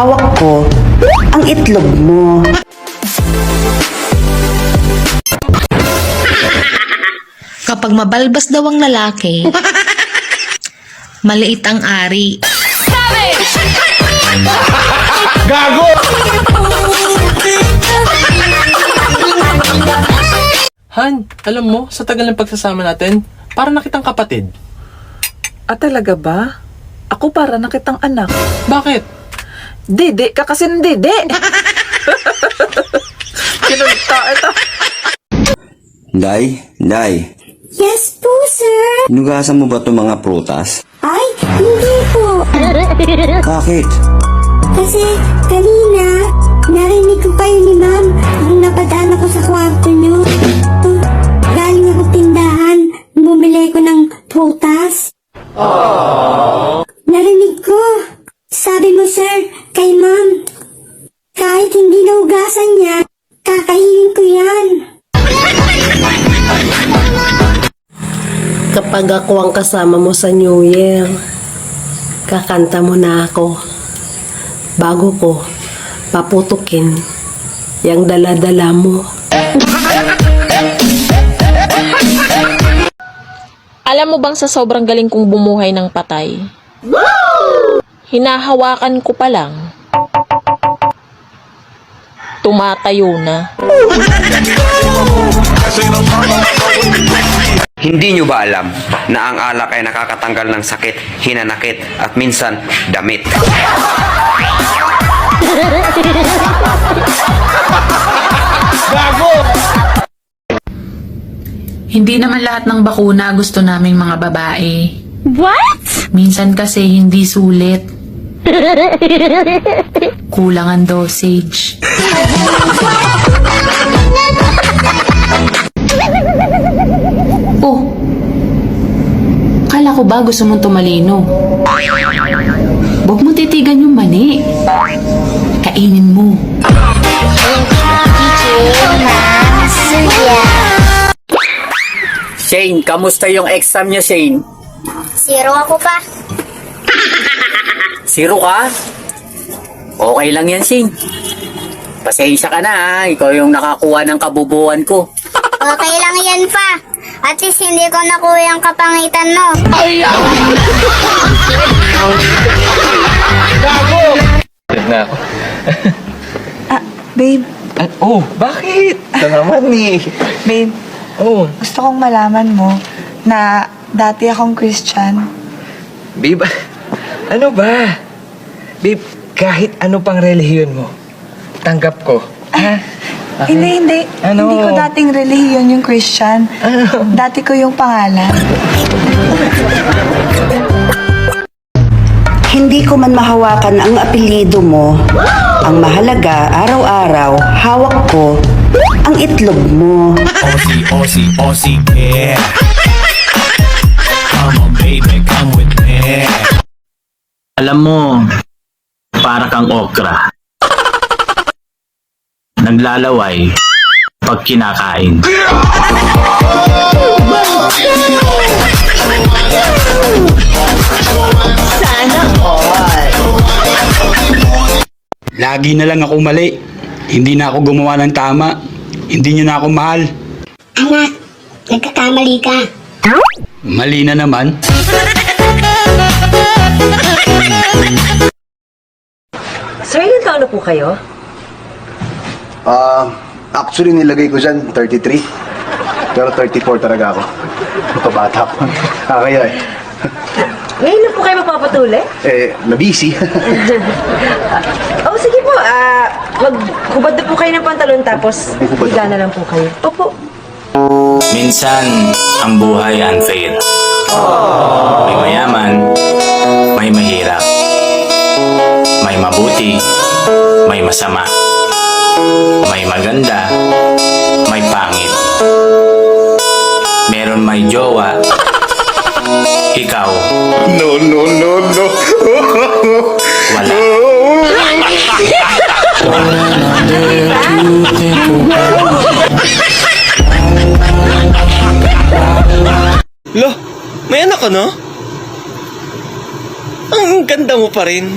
hawak ko ang itlog mo. Kapag mabalbas daw ang lalaki, maliit ang ari. Han, alam mo, sa tagal ng pagsasama natin, parang nakitang kapatid. Ah, talaga ba? Ako para nakitang anak. Bakit? Dede ka kasi ng dede. Kinunta ito. Day, Day, Yes po, sir. hinugasan mo ba itong mga prutas? Ay, hindi po. Bakit? Kasi kanina, narinig ko kayo ni ma'am naugasan niya, kakainin ko yan. Kapag ako ang kasama mo sa New Year, kakanta mo na ako. Bago ko paputukin yung dala-dala mo. Alam mo bang sa sobrang galing kong bumuhay ng patay? Hinahawakan ko pa lang. Tumatayo na. Hindi nyo ba alam na ang alak ay nakakatanggal ng sakit, hinanakit at minsan damit? Hindi naman lahat ng bakuna gusto naming mga babae. What? Minsan kasi hindi sulit. Kulang ang dosage. Ba gusto mong tumalino? Huwag mo titigan yung mani. Kainin mo. Shane, kamusta yung exam niya, Shane? Zero ako pa. Zero ka? Okay lang yan, Shane. Pasensya ka na, ha? Ikaw yung nakakuha ng kabubuan ko. Okay lang yan pa. At least hindi ko nakuha yung kapangitan mo. na ako. Babe, At, oh, bakit? Ito naman eh. babe, Oh, gusto kong malaman mo na dati akong Christian. Babe, ano ba? Babe, kahit ano pang relihiyon mo, tanggap ko. Ha? Hindi, hindi. Ano? Hindi ko dating relihiyon yung Christian. Dati ko yung pangalan. Hindi ko man mahawakan ang apelyido mo. Ang mahalaga, araw-araw, hawak ko ang itlog mo. Aussie, Aussie, Aussie, yeah. Come on, baby, come with me. Alam mo, para kang okra. Naglalaway pag kinakain. Lagi na lang ako mali. Hindi na ako gumawa ng tama. Hindi niyo na ako mahal. Anak, nagkakamali ka. Mali na naman. Sir, ilan taon na po kayo? Ah, actually nilagay ko dyan 33. Pero 34 talaga ako. Pabata ko. Ah, kaya eh. Ngayon na po kayo mapapatuli? Eh, nabisi. Oh, sige po. Ah, maghubad na po kayo ng pantalon tapos higa na lang po kayo. Opo. Minsan, ang buhay unfair. May mayaman, may mahirap. May mabuti, may masama. May maganda, may pangit. Meron may jowa. Ikaw, no, no, no, no. wala. Lo, may anak ka na? Ang ganda mo pa rin.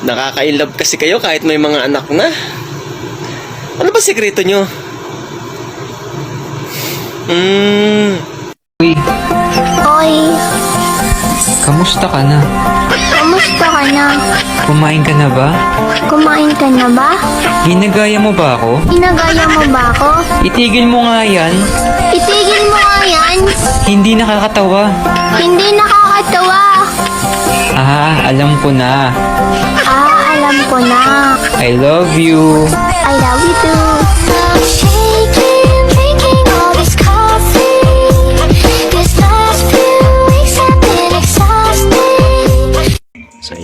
Nakaka-inlove kasi kayo kahit may mga anak na. Ano ba sikreto nyo? Hmm... Oy, Kamusta ka na? kamusta ka na? Kumain ka na ba? Kumain ka na ba? Ginagaya mo ba ako? Inagaya mo ba ako? Itigil mo nga yan. Itigil mo nga yan! Hindi nakakatawa. Hindi nakakatawa! Ah, alam ko na. Alam ko na. I love you. I love you too.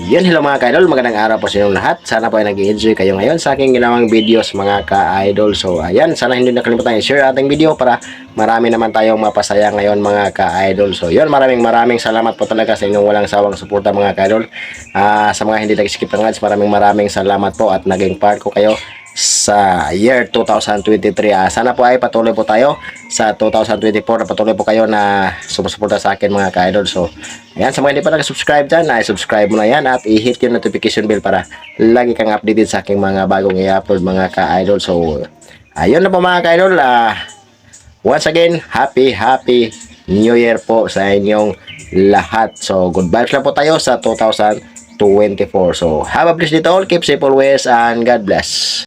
Yun, hello mga ka-idol, magandang araw po sa inyong lahat. Sana po ay nag-enjoy kayo ngayon sa aking ginawang videos mga ka-idol. So ayan, sana hindi nakalimutan i-share ating video para marami naman tayong mapasaya ngayon mga ka-idol. So yun, maraming maraming salamat po talaga sa inyong walang sawang suporta mga ka-idol. Ah, sa mga hindi nag-skip ng ads, maraming maraming salamat po at naging part ko kayo sa year 2023. Ah, sana po ay patuloy po tayo sa 2024 na patuloy po kayo na sumusuporta sa akin mga ka-idol. So, ayan, sa mga hindi pa nag-subscribe dyan, ay subscribe mo na yan at i-hit yung notification bell para lagi kang updated sa aking mga bagong i-upload mga ka-idol. So, ayun na po mga ka-idol. Ah, once again, happy, happy New Year po sa inyong lahat. So, good vibes po tayo sa 2024. So, have a blessed day all. Keep safe always and God bless.